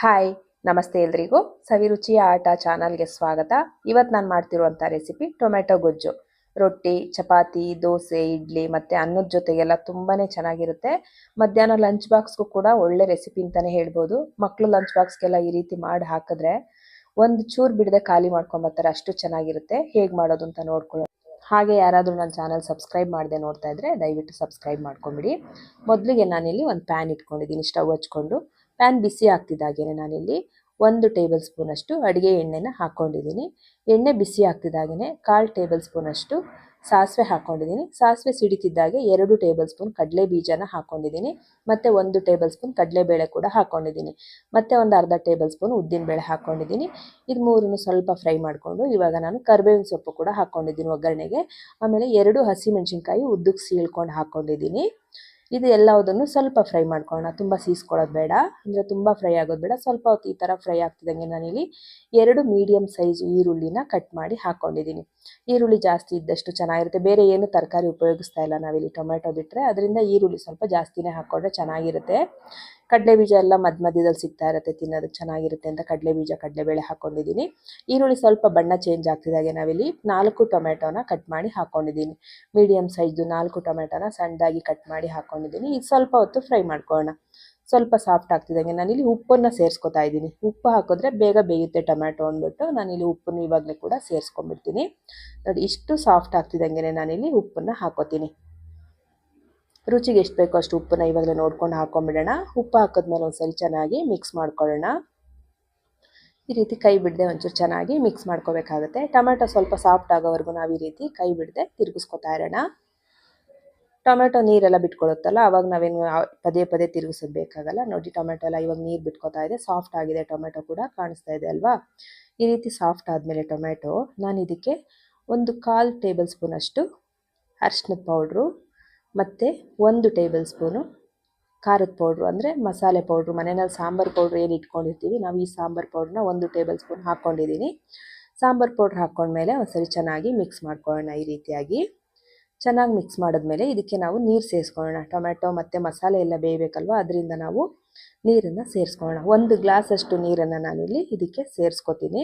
Hi ನಮಸ್ತೆ ಎಲ್ರಿಗೂ. ಸವಿರುಚಿಯ ಆಟ ಚಾನಲ್ಗೆ ಸ್ವಾಗತ. ಇವತ್ತು ನಾನು ಮಾಡ್ತಿರುವಂಥ ರೆಸಿಪಿ ಟೊಮೆಟೊ ಗೊಜ್ಜು. ರೊಟ್ಟಿ, ಚಪಾತಿ, ದೋಸೆ, ಇಡ್ಲಿ ಮತ್ತು ಅನ್ನದ ಜೊತೆಗೆಲ್ಲ ತುಂಬಾ ಚೆನ್ನಾಗಿರುತ್ತೆ. ಮಧ್ಯಾಹ್ನ ಲಂಚ್ ಬಾಕ್ಸ್ಗೂ ಕೂಡ ಒಳ್ಳೆ ರೆಸಿಪಿ ಅಂತಲೇ ಹೇಳ್ಬೋದು. ಮಕ್ಕಳು ಲಂಚ್ ಬಾಕ್ಸ್ಗೆಲ್ಲ ಈ ರೀತಿ ಮಾಡಿ ಹಾಕಿದ್ರೆ ಒಂದು ಚೂರು ಬಿಡದೆ ಖಾಲಿ ಮಾಡ್ಕೊಂಬರ್ತಾರೆ ಅಷ್ಟು ಚೆನ್ನಾಗಿರುತ್ತೆ. ಹೇಗೆ ಮಾಡೋದು ಅಂತ ನೋಡ್ಕೊಳ್ಳೋದು ಹಾಗೆ ಯಾರಾದರೂ ನನ್ನ ಚಾನಲ್ ಸಬ್ಸ್ಕ್ರೈಬ್ ಮಾಡದೆ ನೋಡ್ತಾ ಇದ್ದರೆ ದಯವಿಟ್ಟು ಸಬ್ಸ್ಕ್ರೈಬ್ ಮಾಡ್ಕೊಂಬಿಡಿ. ಮೊದಲಿಗೆ ನಾನಿಲ್ಲಿ ಒಂದು ಪ್ಯಾನ್ ಇಟ್ಕೊಂಡಿದ್ದೀನಿ ಸ್ಟವ್ ಹಚ್ಕೊಂಡು. ಪ್ಯಾನ್ ಬಿಸಿ ಆಗ್ತಿದ್ದಾಗೇನೆ ನಾನಿಲ್ಲಿ ಒಂದು ಟೇಬಲ್ ಸ್ಪೂನಷ್ಟು ಅಡುಗೆ ಎಣ್ಣೆನ ಹಾಕ್ಕೊಂಡಿದ್ದೀನಿ ಎಣ್ಣೆ ಬಿಸಿ ಆಗ್ತಿದ್ದಾಗೇ ಕಾಲು ಟೇಬಲ್ ಸ್ಪೂನಷ್ಟು ಸಾಸಿವೆ ಹಾಕ್ಕೊಂಡಿದ್ದೀನಿ ಸಾಸಿವೆ ಸಿಡಿತಿದ್ದಾಗೆ ಎರಡು ಟೇಬಲ್ ಸ್ಪೂನ್ ಕಡಲೆ ಬೀಜನ ಹಾಕ್ಕೊಂಡಿದ್ದೀನಿ ಮತ್ತು ಒಂದು ಟೇಬಲ್ ಸ್ಪೂನ್ ಕಡಲೆಬೇಳೆ ಕೂಡ ಹಾಕ್ಕೊಂಡಿದ್ದೀನಿ ಮತ್ತು ಒಂದು ಅರ್ಧ ಟೇಬಲ್ ಸ್ಪೂನ್ ಉದ್ದಿನಬೇಳೆ ಹಾಕ್ಕೊಂಡಿದ್ದೀನಿ ಇದು ಮೂರನ್ನು ಸ್ವಲ್ಪ ಫ್ರೈ ಮಾಡಿಕೊಂಡು ಇವಾಗ ನಾನು ಕರ್ಬೇವಿನ ಸೊಪ್ಪು ಕೂಡ ಹಾಕ್ಕೊಂಡಿದ್ದೀನಿ ಒಗ್ಗರಣೆಗೆ. ಆಮೇಲೆ ಎರಡು ಹಸಿಮೆಣಸಿನ್ಕಾಯಿ ಉದ್ದಕ್ಕೆ ಸೀಳ್ಕೊಂಡು ಹಾಕ್ಕೊಂಡಿದ್ದೀನಿ ಇದು ಎಲ್ಲದನ್ನು ಸ್ವಲ್ಪ ಫ್ರೈ ಮಾಡ್ಕೊಳ್ಳೋಣ. ತುಂಬ ಸೀಸ್ಕೊಳ್ಳೋದು ಬೇಡ. ಅಂದರೆ ತುಂಬ ಫ್ರೈ ಆಗೋದು ಬೇಡ. ಸ್ವಲ್ಪ ಹೊತ್ತು ಈ ಥರ ಫ್ರೈ ಆಗ್ತಿದ್ದಂಗೆ ನಾನಿಲ್ಲಿ ಎರಡು ಮೀಡಿಯಮ್ ಸೈಜ್ ಈರುಳ್ಳಿನ ಕಟ್ ಮಾಡಿ ಹಾಕ್ಕೊಂಡಿದ್ದೀನಿ. ಈರುಳ್ಳಿ ಜಾಸ್ತಿ ಇದ್ದಷ್ಟು ಚೆನ್ನಾಗಿರುತ್ತೆ. ಬೇರೆ ಏನು ತರಕಾರಿ ಉಪಯೋಗಿಸ್ತಾ ಇಲ್ಲ ನಾವಿಲ್ಲಿ ಟೊಮೆಟೊ ಬಿಟ್ಟರೆ ಅದರಿಂದ ಈರುಳ್ಳಿ ಸ್ವಲ್ಪ ಜಾಸ್ತಿನೇ ಹಾಕ್ಕೊಂಡ್ರೆ ಚೆನ್ನಾಗಿರುತ್ತೆ. ಕಡಲೆ ಬೀಜ ಎಲ್ಲ ಮಧ್ಯ ಮಧ್ಯದಲ್ಲಿ ಸಿಗ್ತಾ ಇರುತ್ತೆ, ತಿನ್ನೋದಕ್ಕೆ ಚೆನ್ನಾಗಿರುತ್ತೆ ಅಂತ ಕಡಲೆ ಬೀಜ, ಕಡಲೆಬೇಳೆ ಹಾಕೊಂಡಿದ್ದೀನಿ. ಈರುಳ್ಳಿ ಸ್ವಲ್ಪ ಬಣ್ಣ ಚೇಂಜ್ ಆಗ್ತಿದ್ದಾಗೆ ನಾವಿಲ್ಲಿ. ನಾಲ್ಕು ಟೊಮೆಟೊನ ಕಟ್ ಮಾಡಿ ಹಾಕೊಂಡಿದ್ದೀನಿ. ಮೀಡಿಯಮ್ ಸೈಜ್ದು ನಾಲ್ಕು ಟೊಮೆಟೊನ ಸಣ್ಣದಾಗಿ ಕಟ್ ಮಾಡಿ ಹಾಕೊಂಡಿದ್ದೀನಿ. ಇದು ಸ್ವಲ್ಪ ಹೊತ್ತು ಫ್ರೈ ಮಾಡ್ಕೊಳ್ಳೋಣ. ಸ್ವಲ್ಪ ಸಾಫ್ಟ್ ಆಗ್ತಿದ್ದಂಗೆ ನಾನಿಲ್ಲಿ ಉಪ್ಪನ್ನು ಸೇರಿಸ್ಕೊತಾ ಇದ್ದೀನಿ. ಉಪ್ಪು ಹಾಕಿದ್ರೆ ಬೇಗ ಬೇಯುತ್ತೆ ಟೊಮ್ಯಾಟೊ ಅಂದ್ಬಿಟ್ಟು ನಾನಿಲ್ಲಿ ಉಪ್ಪನ್ನು ಇವಾಗಲೇ ಕೂಡ ಸೇರಿಸ್ಕೊಂಡ್ಬಿಡ್ತೀನಿ. ನೋಡಿ, ಇಷ್ಟು ಸಾಫ್ಟ್ ಆಗ್ತಿದ್ದಂಗೆ ನಾನಿಲ್ಲಿ ಉಪ್ಪನ್ನು ಹಾಕೋತೀನಿ. ರುಚಿಗೆ ಎಷ್ಟು ಬೇಕೋ ಅಷ್ಟು ಉಪ್ಪನ್ನ ಇವಾಗಲೇ ನೋಡ್ಕೊಂಡು ಹಾಕೊಂಡ್ಬಿಡೋಣ ಉಪ್ಪು ಹಾಕಿದ್ಮೇಲೆ ಒಂದ್ಸರಿ ಚೆನ್ನಾಗಿ ಮಿಕ್ಸ್ ಮಾಡ್ಕೊಳ್ಳೋಣ. ಈ ರೀತಿ ಕೈ ಬಿಡದೆ ಒಂಚೂರು ಚೆನ್ನಾಗಿ ಮಿಕ್ಸ್ ಮಾಡ್ಕೋಬೇಕಾಗುತ್ತೆ. ಟೊಮೆಟೊ ಸ್ವಲ್ಪ ಸಾಫ್ಟ್ ಆಗೋವರೆಗೂ ನಾವು ಈ ರೀತಿ ಕೈ ಬಿಡದೆ ತಿರುಗಿಸ್ಕೊತಾ ಇರೋಣ. ಟೊಮೆಟೊ ನೀರೆಲ್ಲ ಬಿಟ್ಕೊಳುತ್ತಲ್ಲ, ಅವಾಗ ನಾವೇನು ಪದೇ ಪದೇ ತಿರುಗಿಸೋದು ಬೇಕಾಗಲ್ಲ. ನೋಡಿ ಟೊಮೆಟೊ ಎಲ್ಲ ಇವಾಗ ನೀರು ಬಿಟ್ಕೊತಾ ಇದೆ ಸಾಫ್ಟ್ ಆಗಿದೆ ಟೊಮೆಟೊ ಕೂಡ ಕಾಣಿಸ್ತಾ ಇದೆ ಅಲ್ವಾ? ಈ ರೀತಿ ಸಾಫ್ಟ್ ಆದಮೇಲೆ ಟೊಮೆಟೊ ನಾನು ಇದಕ್ಕೆ ಒಂದು ಕಾಲು ಟೇಬಲ್ ಸ್ಪೂನಷ್ಟು ಅರ್ಶಿನದ ಪೌಡ್ರು ಮತ್ತು ಒಂದು ಟೇಬಲ್ ಸ್ಪೂನು ಖಾರದ ಪೌಡ್ರು ಅಂದರೆ ಮಸಾಲೆ ಪೌಡ್ರು ಮನೆಯಲ್ಲಿ ಸಾಂಬಾರು ಪೌಡ್ರ್ ಏನು ಇಟ್ಕೊಂಡಿರ್ತೀವಿ, ನಾವು ಈ ಸಾಂಬಾರು ಪೌಡ್ರನ್ನ ಒಂದು ಟೇಬಲ್ ಸ್ಪೂನ್ ಹಾಕ್ಕೊಂಡಿದ್ದೀನಿ ಸಾಂಬಾರು ಪೌಡ್ರ್ ಹಾಕ್ಕೊಂಡ್ಮೇಲೆ ಒಂದ್ಸರಿ ಚೆನ್ನಾಗಿ ಮಿಕ್ಸ್ ಮಾಡ್ಕೊಳ್ಳೋಣ ಈ ರೀತಿಯಾಗಿ. ಚೆನ್ನಾಗಿ ಮಿಕ್ಸ್ ಮಾಡಿದ್ಮೇಲೆ ಇದಕ್ಕೆ ನಾವು ನೀರು ಸೇರಿಸ್ಕೊಳ್ಳೋಣ. ಟೊಮೆಟೊ ಮತ್ತು ಮಸಾಲೆ ಎಲ್ಲ ಬೇಯಬೇಕಲ್ವ, ಅದರಿಂದ ನಾವು ನೀರನ್ನು ಸೇರಿಸ್ಕೊಳ್ಳೋಣ. ಒಂದು ಗ್ಲಾಸಷ್ಟು ನೀರನ್ನು ನಾನಿಲ್ಲಿ ಇದಕ್ಕೆ ಸೇರಿಸ್ಕೊತೀನಿ.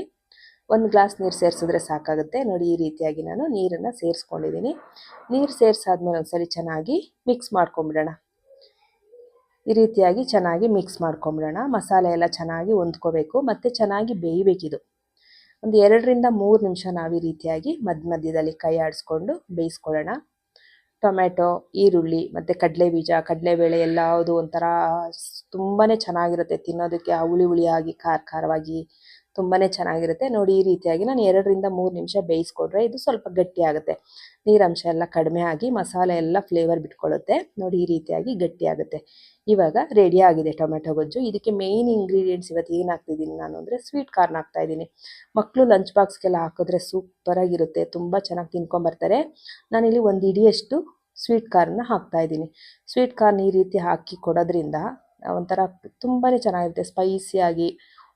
ಒಂದು ಗ್ಲಾಸ್ ನೀರು ಸೇರಿಸಿದ್ರೆ ಸಾಕಾಗುತ್ತೆ. ನೋಡಿ, ಈ ರೀತಿಯಾಗಿ ನಾನು ನೀರನ್ನು ಸೇರಿಸ್ಕೊಂಡಿದ್ದೀನಿ. ನೀರು ಸೇರಿಸಾದ್ಮೇಲೆ ಒಂದ್ಸಲಿ ಚೆನ್ನಾಗಿ ಮಿಕ್ಸ್ ಮಾಡ್ಕೊಂಬಿಡೋಣ. ಈ ರೀತಿಯಾಗಿ ಚೆನ್ನಾಗಿ ಮಿಕ್ಸ್ ಮಾಡ್ಕೊಂಬಿಡೋಣ. ಮಸಾಲೆ ಎಲ್ಲ ಚೆನ್ನಾಗಿ ಹೊಂದ್ಕೋಬೇಕು. ಮತ್ತು ಚೆನ್ನಾಗಿ ಬೇಯಬೇಕಿದು. ಒಂದು ಎರಡರಿಂದ ಮೂರು ನಿಮಿಷ ನಾವು ಈ ರೀತಿಯಾಗಿ ಮಧ್ಯ ಮಧ್ಯದಲ್ಲಿ ಕೈ ಆಡಿಸ್ಕೊಂಡು ಬೇಯಿಸ್ಕೊಳ್ಳೋಣ. ಟೊಮೆಟೊ ಈರುಳ್ಳಿ, ಮತ್ತು ಕಡಲೆ ಬೀಜ ಕಡಲೆಬೇಳೆ ಎಲ್ಲದು ಒಂಥರ ತುಂಬಾ ಚೆನ್ನಾಗಿರುತ್ತೆ ತಿನ್ನೋದಕ್ಕೆ. ಹುಳಿ ಹುಳಿಯಾಗಿ, ಖಾರ ಖಾರವಾಗಿ ತುಂಬಾ ಚೆನ್ನಾಗಿರುತ್ತೆ. ನೋಡಿ, ಈ ರೀತಿಯಾಗಿ ನಾನು ಎರಡರಿಂದ ಮೂರು ನಿಮಿಷ ಬೇಯಿಸ್ಕೊಂಡ್ರೆ ಇದು ಸ್ವಲ್ಪ ಗಟ್ಟಿ ಆಗುತ್ತೆ ನೀರಂಶ ಎಲ್ಲ ಕಡಿಮೆ ಆಗಿ ಮಸಾಲೆ ಎಲ್ಲ ಫ್ಲೇವರ್ ಬಿಟ್ಕೊಳ್ಳುತ್ತೆ ನೋಡಿ, ಈ ರೀತಿಯಾಗಿ ಗಟ್ಟಿ ಆಗುತ್ತೆ ಇವಾಗ ರೆಡಿ ಆಗಿದೆ ಟೊಮೆಟೊ ಗೊಜ್ಜು. ಇದಕ್ಕೆ ಮೇಯ್ನ್ ಇಂಗ್ರೀಡಿಯೆಂಟ್ಸ್ ಇವತ್ತು ಏನು ಹಾಕ್ತಿದ್ದೀನಿ ನಾನು ಅಂದರೆ ಸ್ವೀಟ್ ಕಾರ್ನ್ ಹಾಕ್ತಾ ಇದ್ದೀನಿ. ಮಕ್ಕಳು ಲಂಚ್ ಬಾಕ್ಸ್ಗೆಲ್ಲ ಹಾಕಿದ್ರೆ ಸೂಪರಾಗಿರುತ್ತೆ ತುಂಬ ಚೆನ್ನಾಗಿ ತಿನ್ಕೊಂಬರ್ತಾರೆ. ನಾನಿಲ್ಲಿ ಒಂದು ಇಡಿಯಷ್ಟು ಸ್ವೀಟ್ ಕಾರ್ನ ಹಾಕ್ತಾ ಇದ್ದೀನಿ. ಸ್ವೀಟ್ ಕಾರ್ನ್ ಈ ರೀತಿ ಹಾಕಿ ಕೊಡೋದ್ರಿಂದ ಒಂಥರ ತುಂಬಾ ಚೆನ್ನಾಗಿರುತ್ತೆ. ಸ್ಪೈಸಿಯಾಗಿ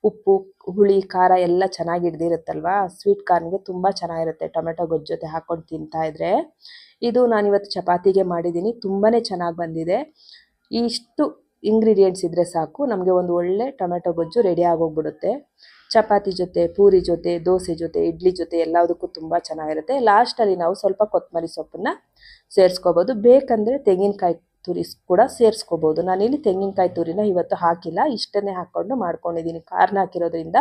ಉಪ್ಪು, ಹುಳಿ, ಖಾರ ಎಲ್ಲ ಚೆನ್ನಾಗಿ ಹಿಡ್ದಿರುತ್ತಲ್ವಾ? ಸ್ವೀಟ್ ಕಾರ್ನ್ಗೆ ತುಂಬ ಚೆನ್ನಾಗಿರುತ್ತೆ. ಟೊಮೆಟೊ ಗೊಜ್ಜು ಜೊತೆ ಹಾಕ್ಕೊಂಡು ತಿಂತಾ ಇದ್ರೆ. ಇದು ನಾನಿವತ್ತು ಚಪಾತಿಗೆ ಮಾಡಿದ್ದೀನಿ ತುಂಬಾ ಚೆನ್ನಾಗಿ ಬಂದಿದೆ. ಇಷ್ಟು ಇಂಗ್ರೀಡಿಯೆಂಟ್ಸ್ ಇದ್ದರೆ ಸಾಕು. ನಮಗೆ ಒಂದು ಒಳ್ಳೆ ಟೊಮೆಟೊ ಗೊಜ್ಜು ರೆಡಿ ಆಗೋಗ್ಬಿಡುತ್ತೆ. ಚಪಾತಿ ಜೊತೆ, ಪೂರಿ ಜೊತೆ, ದೋಸೆ ಜೊತೆ, ಇಡ್ಲಿ ಜೊತೆ ಎಲ್ಲದಕ್ಕೂ ತುಂಬ ಚೆನ್ನಾಗಿರುತ್ತೆ. ಲಾಸ್ಟಲ್ಲಿ ನಾವು ಸ್ವಲ್ಪ ಕೊತ್ತಂಬರಿ ಸೊಪ್ಪನ್ನು ಸೇರಿಸ್ಕೋಬೋದು. ಬೇಕಂದರೆ ತೆಂಗಿನಕಾಯಿ ತುರಿ ಕೂಡ ಸೇರಿಸ್ಕೋಬೋದು. ನಾನಿಲ್ಲಿ ತೆಂಗಿನಕಾಯಿ ತುರಿನ ಇವತ್ತು ಹಾಕಿಲ್ಲ. ಇಷ್ಟನ್ನೇ ಹಾಕ್ಕೊಂಡು ಮಾಡ್ಕೊಂಡಿದ್ದೀನಿ. ಕಾರ್ನ ಹಾಕಿರೋದ್ರಿಂದ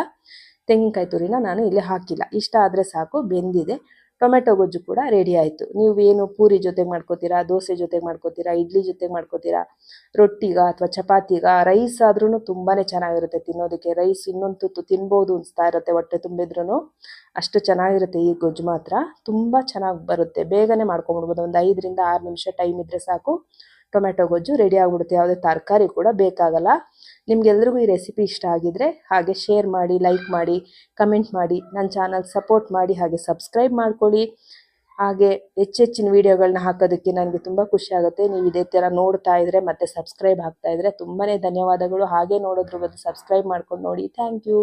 ತೆಂಗಿನಕಾಯಿ ತುರಿನ ನಾನು ಇಲ್ಲಿ ಹಾಕಿಲ್ಲ. ಇಷ್ಟ ಆದರೆ ಸಾಕು. ಬೆಂದಿದೆ. ಟೊಮೆಟೊ ಗೊಜ್ಜು ಕೂಡ ರೆಡಿ ಆಯಿತು. ನೀವು ಏನು ಪೂರಿ ಜೊತೆಗೆ ಮಾಡ್ಕೋತೀರಾ, ದೋಸೆ ಜೊತೆಗೆ ಮಾಡ್ಕೋತೀರಾ, ಇಡ್ಲಿ ಜೊತೆಗೆ ಮಾಡ್ಕೋತೀರಾ, ರೊಟ್ಟಿಗ ಅಥವಾ ಚಪಾತಿಗ ರೈಸ್ ಆದ್ರೂ ತುಂಬಾ ಚೆನ್ನಾಗಿರುತ್ತೆ ತಿನ್ನೋದಕ್ಕೆ. ರೈಸ್ ಇನ್ನೊಂದು ತುತ್ತು ತಿನ್ಬೋದು ಅನಿಸ್ತಾ ಇರುತ್ತೆ ಹೊಟ್ಟೆ ತುಂಬಿದ್ರೂ ಅಷ್ಟು ಚೆನ್ನಾಗಿರುತ್ತೆ ಈ ಗೊಜ್ಜು ಮಾತ್ರ. ತುಂಬ ಚೆನ್ನಾಗಿ ಬರುತ್ತೆ. ಬೇಗನೆ ಮಾಡ್ಕೊಂಬಿಡ್ಬೋದು ಒಂದು ಐದರಿಂದ ಆರು ನಿಮಿಷ ಟೈಮ್ ಇದ್ದರೆ ಸಾಕು. ಟೊಮೆಟೊ ಗೊಜ್ಜು ರೆಡಿ ಆಗಿಬಿಡುತ್ತೆ. ಯಾವುದೇ ತರಕಾರಿ ಕೂಡ ಬೇಕಾಗಲ್ಲ. ನಿಮ್ಗೆಲ್ರಿಗೂ ಈ ರೆಸಿಪಿ ಇಷ್ಟ ಆಗಿದ್ರೆ ಹಾಗೆ ಶೇರ್ ಮಾಡಿ ಲೈಕ್ ಮಾಡಿ ಕಮೆಂಟ್ ಮಾಡಿ ನನ್ನ ಚಾನಲ್ ಸಪೋರ್ಟ್ ಮಾಡಿ ಹಾಗೆ ಸಬ್ಸ್ಕ್ರೈಬ್ ಮಾಡ್ಕೊಳ್ಳಿ. ಹಾಗೆ ಹೆಚ್ಚೆಚ್ಚಿನ ವೀಡಿಯೋಗಳನ್ನ ಹಾಕೋದಕ್ಕೆ ನನಗೆ ತುಂಬ ಖುಷಿ ಆಗುತ್ತೆ. ನೀವು ಇದೇ ಥರ ನೋಡ್ತಾ ಇದ್ರೆ ಮತ್ತೆ ಸಬ್ಸ್ಕ್ರೈಬ್ ಆಗ್ತಾ ಇದ್ರೆ ತುಂಬಾ ಧನ್ಯವಾದಗಳು. ಹಾಗೆ ನೋಡೋದ್ರ ಬದಲು ಸಬ್ಸ್ಕ್ರೈಬ್ ಮಾಡ್ಕೊಂಡು ನೋಡಿ. Thank you